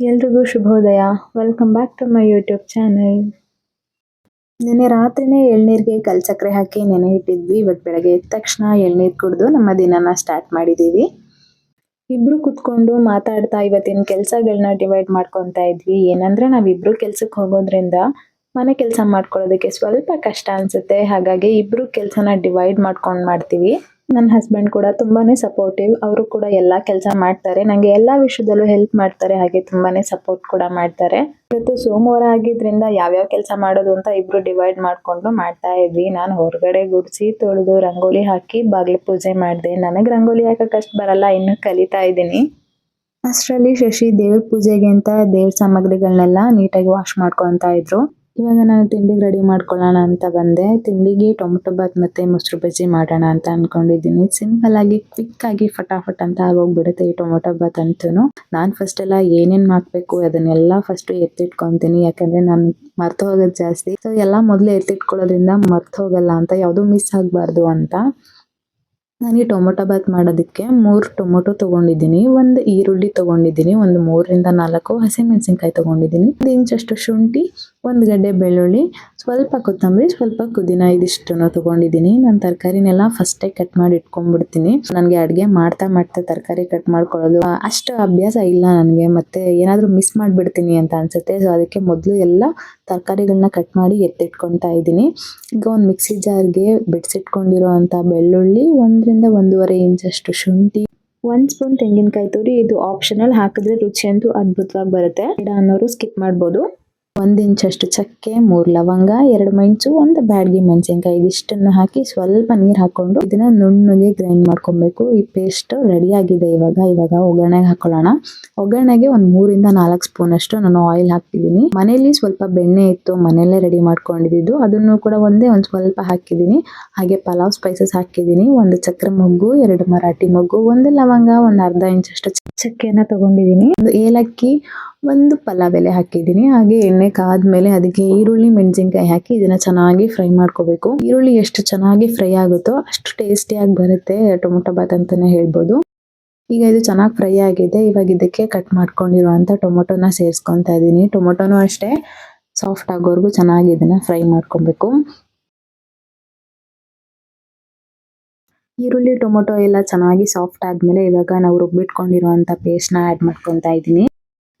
ಎಲ್ರಿಗೂ ಶುಭೋದಯ. Welcome back to my YouTube channel ನಿನ್ನೆ ರಾತ್ರಿನೇ ಎಳ್ನೀರಿಗೆ ಕಲ್ ಸಕ್ಕರೆ ಹಾಕಿ ನೆನೆ ಇಟ್ಟಿದ್ವಿ. ಇವತ್ತು ಬೆಳಗ್ಗೆ ಎದ್ದ ತಕ್ಷಣ ಎಳ್ನೀರು ಕುಡಿದು ನಮ್ಮ ದಿನನ ಸ್ಟಾರ್ಟ್ ಮಾಡಿದ್ದೀವಿ ಇಬ್ರು ಕುತ್ಕೊಂಡು ಮಾತಾಡ್ತಾ ಇವತ್ತಿನ ಕೆಲಸಗಳನ್ನ ಡಿವೈಡ್ ಮಾಡ್ಕೊತಾ ಇದ್ವಿ. ಏನಂದ್ರೆ ನಾವಿಬ್ರು ಕೆಲ್ಸಕ್ಕೆ ಹೋಗೋದ್ರಿಂದ ಮನೆ ಕೆಲಸ ಮಾಡ್ಕೊಳ್ಳೋದಕ್ಕೆ ಸ್ವಲ್ಪ ಕಷ್ಟ ಅನ್ಸುತ್ತೆ. ಹಾಗಾಗಿ ಇಬ್ರು ಕೆಲಸನ ಡಿವೈಡ್ ಮಾಡ್ಕೊಂಡು ಮಾಡ್ತೀವಿ. ನನ್ನ ಹಸ್ಬೆಂಡ್ ಕೂಡ ತುಂಬಾನೇ ಸಪೋರ್ಟಿವ್ ಅವರು ಕೂಡ ಎಲ್ಲ ಕೆಲಸ ಮಾಡ್ತಾರೆ. ನನಗೆ ಎಲ್ಲ ವಿಷಯದಲ್ಲೂ ಹೆಲ್ಪ್ ಮಾಡ್ತಾರೆ. ಹಾಗೆ ತುಂಬಾನೇ ಸಪೋರ್ಟ್ ಕೂಡ ಮಾಡ್ತಾರೆ. ಇವತ್ತು ಸೋಮವಾರ ಆಗಿದ್ರಿಂದ ಯಾವ್ಯಾವ ಕೆಲಸ ಮಾಡೋದು ಅಂತ ಇಬ್ರು ಡಿವೈಡ್ ಮಾಡ್ಕೊಂಡು ಮಾಡ್ತಾ ಇದ್ವಿ. ನಾನು ಹೊರಗಡೆ ಗುಡಿಸಿ, ತೊಳೆದು, ರಂಗೋಲಿ ಹಾಕಿ ಬಾಗಿಲು ಪೂಜೆ ಮಾಡಿದೆ. ನನಗೆ ರಂಗೋಲಿ ಹಾಕಕ್ಕೆ ಅಷ್ಟು ಬರಲ್ಲ, ಇನ್ನು ಕಲಿತಾ ಇದ್ದೀನಿ. ಅಷ್ಟರಲ್ಲಿ ಶಶಿ ದೇವ್ರ ಪೂಜೆಗೆ ಅಂತ ದೇವ್ರ ಸಾಮಗ್ರಿಗಳನ್ನೆಲ್ಲ ನೀಟಾಗಿ ವಾಶ್ ಮಾಡ್ಕೊತಾ ಇದ್ರು. ಇವಾಗ ನಾನು ತಿಂಡಿಗೆ ರೆಡಿ ಮಾಡ್ಕೊಳ್ಳೋಣ ಅಂತ ಬಂದೆ. ತಿಂಡಿಗೆ ಟೊಮೊಟೊ ಬಾತ್ ಮತ್ತು ಮೊಸರು ಬಜ್ಜಿ ಮಾಡೋಣ ಅಂತ ಅಂದ್ಕೊಂಡಿದ್ದೀನಿ ಸಿಂಪಲ್ ಆಗಿ ಕ್ವಿಕ್ ಆಗಿ, ಫಟಾಫಟ್ ಅಂತ ಆಗೋಗ್ಬಿಡುತ್ತೆ ಈ ಟೊಮೊಟೊ ಬಾತ್ ಅಂತೂ ನಾನು ಫಸ್ಟ್ ಎಲ್ಲ ಏನೇನು ಮಾಡಬೇಕು ಅದನ್ನೆಲ್ಲ ಫಸ್ಟು ಎತ್ತಿಟ್ಕೊತೀನಿ. ಯಾಕಂದರೆ ನಾನು ಮರ್ತು ಹೋಗೋದು ಜಾಸ್ತಿ. ಸೊ ಎಲ್ಲ ಮೊದಲು ಎತ್ತಿಟ್ಕೊಳ್ಳೋದ್ರಿಂದ ಮರ್ತು ಹೋಗಲ್ಲ ಅಂತ, ಯಾವುದು ಮಿಸ್ ಆಗಬಾರ್ದು ಅಂತ. ನಾನು ಈ ಟೊಮೊಟೊ ಬಾತ್ ಮಾಡೋದಕ್ಕೆ ಮೂರು ಟೊಮೊಟೊ ತಗೊಂಡಿದ್ದೀನಿ. ಒಂದು ಈರುಳ್ಳಿ ತೊಗೊಂಡಿದ್ದೀನಿ. ಒಂದು ಮೂರರಿಂದ ನಾಲ್ಕು ಹಸಿಮೆಣಸಿನ್ಕಾಯಿ ತಗೊಂಡಿದ್ದೀನಿ. ಒಂದು ಇಂಚಷ್ಟು ಶುಂಠಿ ಒಂದು ಗಡ್ಡೆ ಬೆಳ್ಳುಳ್ಳಿ, ಸ್ವಲ್ಪ ಕೊತ್ತಂಬರಿ, ಸ್ವಲ್ಪ ಪುದೀನ ಇದಿಷ್ಟನ್ನು ತಗೊಂಡಿದ್ದೀನಿ. ನಾನು ತರಕಾರಿನೆಲ್ಲ ಫಸ್ಟೇ ಕಟ್ ಮಾಡಿ ಇಟ್ಕೊಂಡ್ಬಿಡ್ತೀನಿ. ನನಗೆ ಅಡುಗೆ ಮಾಡ್ತಾ ಮಾಡ್ತಾ ತರಕಾರಿ ಕಟ್ ಮಾಡ್ಕೊಳ್ಳೋದು ಅಷ್ಟು ಅಭ್ಯಾಸ ಇಲ್ಲ ನನಗೆ. ಮತ್ತೆ ಏನಾದರೂ ಮಿಸ್ ಮಾಡಿಬಿಡ್ತೀನಿ ಅಂತ ಅನ್ಸುತ್ತೆ. ಸೊ ಅದಕ್ಕೆ ಮೊದಲು ಎಲ್ಲ ತರಕಾರಿಗಳನ್ನ ಕಟ್ ಮಾಡಿ ಎತ್ತಿಟ್ಕೊತಾ ಇದ್ದೀನಿ. ಈಗ ಒಂದು ಮಿಕ್ಸಿ ಜಾರ್ಗೆ ಬಿಡಿಸಿಟ್ಕೊಂಡಿರೋ ಅಂಥ ಬೆಳ್ಳುಳ್ಳಿ ಒಂದರಿಂದ ಒಂದೂವರೆ ಇಂಚಷ್ಟು ಶುಂಠಿ, ಒಂದ್ ಸ್ಪೂನ್ ತೆಂಗಿನಕಾಯಿ ತುರಿ. ಇದು ಆಪ್ಷನಲ್ ಹಾಕಿದ್ರೆ ರುಚಿ ಅಂತೂ ಅದ್ಭುತವಾಗಿ ಬರುತ್ತೆ. ಗಿಡ ಅನ್ನೋರು ಸ್ಕಿಪ್ ಮಾಡ್ಬೋದು. ಒಂದು ಇಂಚಷ್ಟು ಚಕ್ಕೆ, ಮೂರು ಲವಂಗ, ಎರಡು ಮೆಣಸು, ಒಂದು ಬ್ಯಾಡಗಿ ಮೆಣಸಿನ್ಕಾಯಿ ಇದಿಷ್ಟನ್ನು ಹಾಕಿ ಸ್ವಲ್ಪ ನೀರು ಹಾಕೊಂಡು ಇದನ್ನ ನುಣ್ಣಗೆ ಗ್ರೈಂಡ್ ಮಾಡ್ಕೊಬೇಕು. ಈ ಪೇಸ್ಟ್ ರೆಡಿ ಆಗಿದೆ ಇವಾಗ. ಇವಾಗ ಒಗ್ಗರಣೆಗೆ ಹಾಕೊಳ್ಳೋಣ. ಒಗ್ಗರಣೆಗೆ ಒಂದು ಮೂರಿಂದ ನಾಲ್ಕು ಸ್ಪೂನ್ ಅಷ್ಟು ನಾನು ಆಯಿಲ್ ಹಾಕಿದ್ದೀನಿ ಮನೆಯಲ್ಲಿ ಸ್ವಲ್ಪ ಬೆಣ್ಣೆ ಇತ್ತು ಮನೆಯಲ್ಲೇ ರೆಡಿ ಮಾಡ್ಕೊಂಡಿದ್ದು. ಅದನ್ನು ಕೂಡ ಒಂದೇ ಒಂದು ಸ್ವಲ್ಪ ಹಾಕಿದ್ದೀನಿ. ಹಾಗೆ ಪಲಾವ್ ಸ್ಪೈಸಸ್ ಹಾಕಿದ್ದೀನಿ. ಒಂದು ಚಕ್ರ ಮೊಗ್ಗು, ಎರಡು ಮರಾಠಿ ಮೊಗ್ಗು, ಒಂದು ಲವಂಗ, ಒಂದು ಅರ್ಧ ಇಂಚಷ್ಟು ಚಕ್ಕೆನ ತಗೊಂಡಿದ್ದೀನಿ. ಒಂದು ಏಲಕ್ಕಿ ಒಂದು ಪಲಾವ್ ಎಲೆ ಹಾಕಿದ್ದೀನಿ. ಹಾಗೆ ಎಣ್ಣೆ ಕಾದ್ಮೇಲೆ ಅದಕ್ಕೆ ಈರುಳ್ಳಿ, ಮೆಣಸಿನ್ಕಾಯಿ ಹಾಕಿ ಇದನ್ನ ಚೆನ್ನಾಗಿ ಫ್ರೈ ಮಾಡ್ಕೋಬೇಕು. ಈರುಳ್ಳಿ ಎಷ್ಟು ಚೆನ್ನಾಗಿ ಫ್ರೈ ಆಗುತ್ತೋ ಅಷ್ಟು ಟೇಸ್ಟಿಯಾಗಿ ಬರುತ್ತೆ ಟೊಮೊಟೊ ಬಾತ್ ಅಂತಾನೆ ಹೇಳ್ಬೋದು. ಈಗ ಇದು ಚೆನ್ನಾಗಿ ಫ್ರೈ ಆಗಿದೆ. ಇವಾಗ ಇದಕ್ಕೆ ಕಟ್ ಮಾಡ್ಕೊಂಡಿರುವಂಥ ಟೊಮೊಟೊನ ಸೇರಿಸ್ಕೊತಾ ಇದ್ದೀನಿ. ಟೊಮೊಟೊನು ಅಷ್ಟೇ ಸಾಫ್ಟ್ ಆಗೋವರೆಗೂ ಚೆನ್ನಾಗಿ ಇದನ್ನ ಫ್ರೈ ಮಾಡ್ಕೊಬೇಕು. ಈರುಳ್ಳಿ, ಟೊಮೊಟೊ ಎಲ್ಲ ಚೆನ್ನಾಗಿ ಸಾಫ್ಟ್ ಆದಮೇಲೆ ಇವಾಗ ನಾವು ರುಬ್ಬಿಟ್ಕೊಂಡಿರುವಂಥ ಪೇಸ್ಟ್ನ ಆ್ಯಡ್ ಮಾಡ್ಕೊತಾ ಇದ್ದೀನಿ.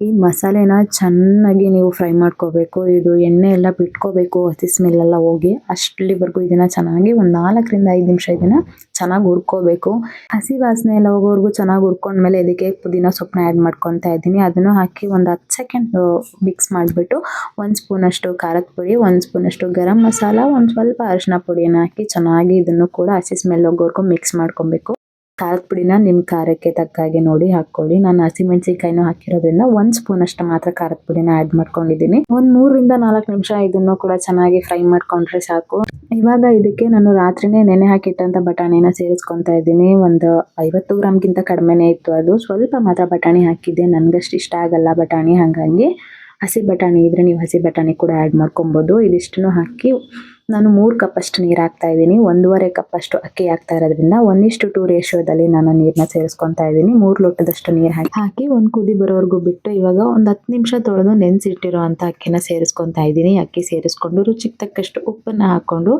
ಈ ಮಸಾಲೆನ ಚೆನ್ನಾಗಿ ನೀವು ಫ್ರೈ ಮಾಡ್ಕೋಬೇಕು. ಇದು ಎಣ್ಣೆ ಎಲ್ಲ ಬಿಟ್ಕೋಬೇಕು, ಹಸಿ ಸ್ಮೆಲ್ ಎಲ್ಲ ಹೋಗಿ. ಅಷ್ಟಲ್ಲಿವರೆಗೂ ಇದನ್ನ ಚೆನ್ನಾಗಿ ಒಂದು ನಾಲ್ಕರಿಂದ ಐದು ನಿಮಿಷ ಇದನ್ನು ಚೆನ್ನಾಗಿ ಹುರ್ಕೋಬೇಕು. ಹಸಿ ವಾಸನೆ ಎಲ್ಲ ಹೋಗೋವರೆಗೂ ಚೆನ್ನಾಗಿ ಹುರ್ಕೊಂಡ್ಮೇಲೆ ಇದಕ್ಕೆ ಪುದೀನ ಸೊಪ್ಪನ್ನ ಆ್ಯಡ್ ಮಾಡ್ಕೊತಾ ಇದ್ದೀನಿ. ಅದನ್ನು ಹಾಕಿ ಒಂದು ಹತ್ತು ಸೆಕೆಂಡ್ ಮಿಕ್ಸ್ ಮಾಡಿಬಿಟ್ಟು ಒಂದು ಸ್ಪೂನ್ ಅಷ್ಟು ಖಾರದ ಪುಡಿ, ಒಂದು ಸ್ಪೂನ್ ಅಷ್ಟು ಗರಂ ಮಸಾಲ, ಒಂದು ಸ್ವಲ್ಪ ಅರಿಶಿನ ಪುಡಿಯನ್ನು ಹಾಕಿ ಚೆನ್ನಾಗಿ ಇದನ್ನು ಕೂಡ ಹಸಿ ಸ್ಮೆಲ್ ಹೋಗೋವರೆಗೂ ಮಿಕ್ಸ್ ಮಾಡ್ಕೊಬೇಕು. ಖಾರದ ಪುಡಿನ ನಿಮ್ಮ ಖಾರಕ್ಕೆ ತಕ್ಕ ಹಾಗೆ ನೋಡಿ ಹಾಕ್ಕೊಳ್ಳಿ. ನಾನು ಹಸಿಮೆಣಸಿನಕಾಯಿನೂ ಹಾಕಿರೋದ್ರಿಂದ ಒಂದು ಸ್ಪೂನ್ ಅಷ್ಟು ಮಾತ್ರ ಖಾರದ ಪುಡಿನ ಆ್ಯಡ್ ಮಾಡ್ಕೊಂಡಿದ್ದೀನಿ. ಒಂದು ಮೂರರಿಂದ ನಾಲ್ಕು ನಿಮಿಷ ಇದನ್ನು ಕೂಡ ಚೆನ್ನಾಗಿ ಫ್ರೈ ಮಾಡ್ಕೊಂಡ್ರೆ ಸಾಕು. ಇವಾಗ ಇದಕ್ಕೆ ನಾನು ರಾತ್ರಿನೇ ನೆನೆ ಹಾಕಿಟ್ಟಂತ ಬಟಾಣಿನ ಸೇರಿಸ್ಕೊತಾ ಇದ್ದೀನಿ. ಒಂದು ಐವತ್ತು ಗ್ರಾಮ್ಗಿಂತ ಕಡಿಮೆನೇ ಇತ್ತು ಅದು. ಸ್ವಲ್ಪ ಮಾತ್ರ ಬಟಾಣಿ ಹಾಕಿದ್ದೆ. ನನಗಷ್ಟು ಇಷ್ಟ ಆಗಲ್ಲ ಬಟಾಣಿ, ಹಾಗಾಗಿ ಹಸಿ ಬಟಾಣಿ ಇದ್ರೆ ನೀವು ಹಸಿ ಬಟಾಣಿ ಕೂಡ ಆ್ಯಡ್ ಮಾಡ್ಕೊಬೋದು. ಇದಿಷ್ಟನ್ನು ಹಾಕಿ ನಾನು ಮೂರು ಕಪ್ ಅಷ್ಟು ನೀರು ಹಾಕ್ತಾ ಇದ್ದೀನಿ. ಒಂದೂವರೆ ಕಪ್ ಅಷ್ಟು ಅಕ್ಕಿ ಹಾಕ್ತಾ ಇರೋದ್ರಿಂದ ಒಂದಿಷ್ಟು ಟೂ ರೇಷಿಯೋದಲ್ಲಿ ನಾನು ನೀರನ್ನ ಸೇರಿಸ್ಕೊತಾ ಇದ್ದೀನಿ. ಮೂರು ಲೋಟದಷ್ಟು ನೀರು ಹಾಕಿ ಹಾಕಿ ಒಂದು ಕುದಿ ಬರೋವರೆಗೂ ಬಿಟ್ಟು ಇವಾಗ ಒಂದು ಹತ್ತು ನಿಮಿಷ ತೊಳೆದು ನೆನೆಸಿಟ್ಟಿರೋ ಅಂತ ಅಕ್ಕಿನ ಸೇರಿಸ್ಕೊತಾ ಇದ್ದೀನಿ. ಅಕ್ಕಿ ಸೇರಿಸ್ಕೊಂಡು ರುಚಿಗೆ ತಕ್ಕಷ್ಟು ಉಪ್ಪನ್ನು ಹಾಕೊಂಡು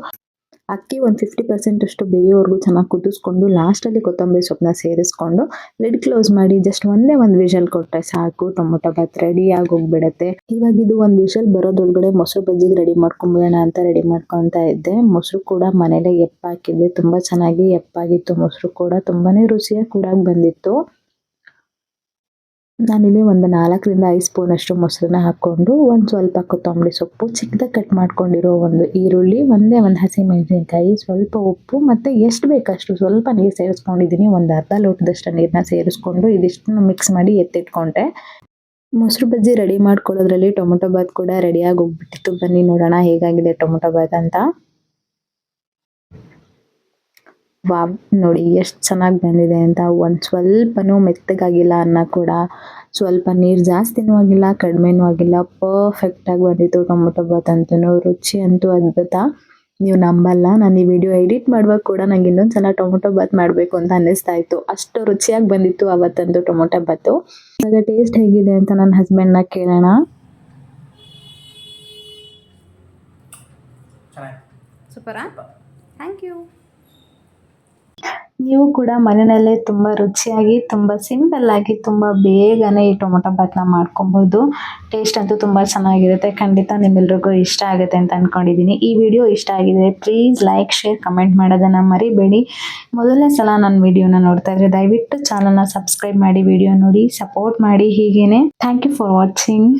ಅಕ್ಕಿ ಒಂದು ಫಿಫ್ಟಿ ಪರ್ಸೆಂಟ್ ಅಷ್ಟು ಬೇಯೋವರೆಗೂ ಚೆನ್ನಾಗಿ ಕುದಿಸ್ಕೊಂಡು ಲಾಸ್ಟಲ್ಲಿ ಕೊತ್ತಂಬರಿ ಸೊಪ್ಪನ್ನ ಸೇರಿಸ್ಕೊಂಡು ಲಿಡ್ ಕ್ಲೋಸ್ ಮಾಡಿ ಜಸ್ಟ್ ಒಂದೇ ಒಂದು ವಿಷಲ್ ಕೊಟ್ಟರೆ ಸಾಕು, ಟೊಮೊಟೊ ಬಾತ್ ರೆಡಿ ಆಗಿ ಹೋಗ್ಬಿಡತ್ತೆ ಇವಾಗ ಇದು ಒಂದು ವಿಷಲ್ ಬರೋದೊಳಗಡೆ ಮೊಸರು ಬಜ್ಜಿಗೆ ರೆಡಿ ಮಾಡ್ಕೊಂಬಿಡೋಣ ಅಂತ ರೆಡಿ ಮಾಡ್ಕೊತಾ ಇದ್ದೆ. ಮೊಸರು ಕೂಡ ಮನೇಲೆ ಎಪ್ಪಾಕಿದ್ದೆ. ತುಂಬ ಚೆನ್ನಾಗಿ ಎಪ್ಪಾಗಿತ್ತು ಮೊಸರು ಕೂಡ. ತುಂಬಾನೇ ರುಚಿಯಾಗಿ ಕೂಡ ಬಂದಿತ್ತು. ನಾನಿಲ್ಲಿ ಒಂದು ನಾಲ್ಕರಿಂದ ಐದು ಸ್ಪೂನ್ ಅಷ್ಟು ಮೊಸರನ್ನ ಹಾಕ್ಕೊಂಡು ಒಂದು ಸ್ವಲ್ಪ ಕೊತ್ತಂಬರಿ ಸೊಪ್ಪು, ಚಿಕ್ಕದಾಗಿ ಕಟ್ ಮಾಡ್ಕೊಂಡಿರೋ ಒಂದು ಈರುಳ್ಳಿ, ಒಂದೇ ಒಂದು ಹಸಿ ಮೆಣಸಿನ್ಕಾಯಿ ಸ್ವಲ್ಪ ಉಪ್ಪು ಮತ್ತು ಎಷ್ಟು ಬೇಕಷ್ಟು ಸ್ವಲ್ಪ ನೀರು ಸೇರಿಸ್ಕೊಂಡಿದ್ದೀನಿ. ಒಂದು ಅರ್ಧ ಲೋಟದಷ್ಟು ನೀರನ್ನ ಸೇರಿಸ್ಕೊಂಡು ಇದಿಷ್ಟನ್ನು ಮಿಕ್ಸ್ ಮಾಡಿ ಎತ್ತಿಟ್ಕೊಂಡೆ. ಮೊಸರು ಬಜ್ಜಿ ರೆಡಿ ಮಾಡ್ಕೊಳ್ಳೋದ್ರಲ್ಲಿ ಟೊಮೊಟೊ ಬಾತ್ ಕೂಡ ರೆಡಿಯಾಗಿ ಹೋಗ್ಬಿಟ್ಟಿತ್ತು ಬನ್ನಿ ನೋಡೋಣ ಹೇಗಾಗಿದೆ ಟೊಮೊಟೊ ಬಾತ್ ಅಂತ. ವಾವ್ ನೋಡಿ ಎಷ್ಟು ಚೆನ್ನಾಗಿ ಬಂದಿದೆ ಅಂತ. ಒಂದು ಸ್ವಲ್ಪನೂ ಮೆತ್ತಗಾಗಿಲ್ಲ ಅನ್ನ ಕೂಡ. ಸ್ವಲ್ಪ ನೀರು ಜಾಸ್ತಿನೂ ಆಗಿಲ್ಲ ಕಡಿಮೆನೂ ಆಗಿಲ್ಲ. ಪರ್ಫೆಕ್ಟಾಗಿ ಬಂದಿತ್ತು ಟೊಮೊಟೊ ಬಾತ್ ಅಂತೂ ರುಚಿ ಅಂತೂ ಅದ್ಭುತ. ನೀವು ನಂಬಲ್ಲ ನಾನು ಈ ವಿಡಿಯೋ ಎಡಿಟ್ ಮಾಡುವಾಗ ಕೂಡ ನಂಗೆ ಇನ್ನೊಂದ್ಸಲ ಟೊಮೊಟೊ ಬಾತ್ ಮಾಡಬೇಕು ಅಂತ ಅನ್ನಿಸ್ತಾ ಇತ್ತು. ಅಷ್ಟು ರುಚಿಯಾಗಿ ಬಂದಿತ್ತು ಅವತ್ತಂದು ಟೊಮೊಟೊ ಬಾತು ಆಗ ಟೇಸ್ಟ್ ಹೇಗಿದೆ ಅಂತ ನನ್ನ ಹಸ್ಬೆಂಡ್ನ ಕೇಳೋಣ. ಸೂಪರಾ? ಥ್ಯಾಂಕ್ ಯು ನೀವು ಕೂಡ ಮನೆಯಲ್ಲೇ ತುಂಬ ರುಚಿಯಾಗಿ, ತುಂಬ ಸಿಂಪಲ್ಲಾಗಿ ತುಂಬ ಬೇಗನೆ ಈ ಟೊಮೊಟೊ ಬಾತ್ನ ಮಾಡ್ಕೊಬೋದು. ಟೇಸ್ಟ್ ಅಂತೂ ತುಂಬ ಚೆನ್ನಾಗಿರುತ್ತೆ. ಖಂಡಿತ ನಿಮ್ಮೆಲ್ರಿಗೂ ಇಷ್ಟ ಆಗುತ್ತೆ ಅಂತ ಅಂದ್ಕೊಂಡಿದ್ದೀನಿ ಈ ವಿಡಿಯೋ ಇಷ್ಟ ಆಗಿದೆ ಪ್ಲೀಸ್ ಲೈಕ್ ಶೇರ್ ಕಮೆಂಟ್ ಮಾಡೋದನ್ನು ಮರಿಬೇಡಿ. ಮೊದಲನೇ ಸಲ ನನ್ನ ವಿಡಿಯೋನ ನೋಡ್ತಾ ಇದ್ರೆ ದಯವಿಟ್ಟು ಚಾನಲ್ನ ಸಬ್ಸ್ಕ್ರೈಬ್ ಮಾಡಿ, ವಿಡಿಯೋ ನೋಡಿ ಸಪೋರ್ಟ್ ಮಾಡಿ ಹೀಗೇನೆ. Thank you for watching